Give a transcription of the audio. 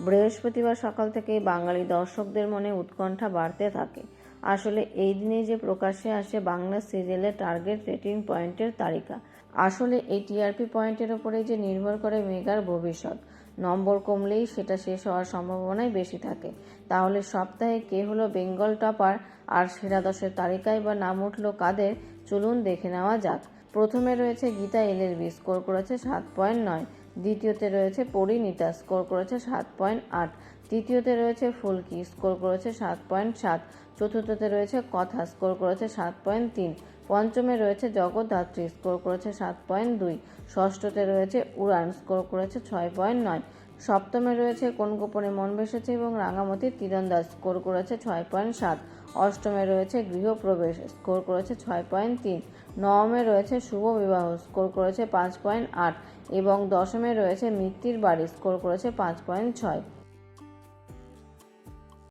বৃহস্পতিবার সকাল থেকেই বাঙালি দর্শকদের মনে উৎকণ্ঠা বাড়তে থাকে। আসলে এই দিনেই যে প্রকাশ্যে আসে বাংলা সিরিয়ালের টার্গেট রেটিং পয়েন্টের তালিকা। আসলে এই টিআরপি পয়েন্টের ওপরেই যে নির্ভর করে মেগার ভবিষ্যৎ। নম্বর কমলেই সেটা শেষ হওয়ার সম্ভাবনাই বেশি থাকে। তাহলে সপ্তাহে কে হলো বেঙ্গল টপার? আর সেরা দশের তালিকায় বা নাম উঠল কাদের? চলুন দেখে নেওয়া যাক। প্রথমে রয়েছে গীতা এলএলবি স্কোর করেছে সাত পয়েন্ট নয়। দ্বিতীয়তে রয়েছে পরিণীতা, স্কোর করেছে সাত পয়েন্ট আট। তৃতীয়তে রয়েছে ফুলকি, স্কোর করেছে সাত পয়েন্ট সাত। চতুর্থতে রয়েছে কথা, স্কোর করেছে সাত পয়েন্ট তিন। পঞ্চমে রয়েছে জগদ্ধাত্রী, স্কোর করেছে সাত পয়েন্ট দুই। ষষ্ঠতে রয়েছে উড়ান, স্কোর করেছে ছয় পয়েন্ট নয়। সপ্তমে রয়েছে কোন গোপনে মন বেসেছে এবং রাঙামতি তীরন্দাজ স্কোর করেছে ছয় পয়েন্ট সাত। অষ্টমে রয়েছে গৃহপ্রবেশ, স্কোর করেছে ছয় পয়েন্ট তিন। নবমে রয়েছে শুভ বিবাহ, স্কোর করেছে পাঁচ পয়েন্ট আট। এবং দশমে রয়েছে মৃত্যুর বাড়ি, স্কোর করেছে পাঁচ পয়েন্ট ছয়।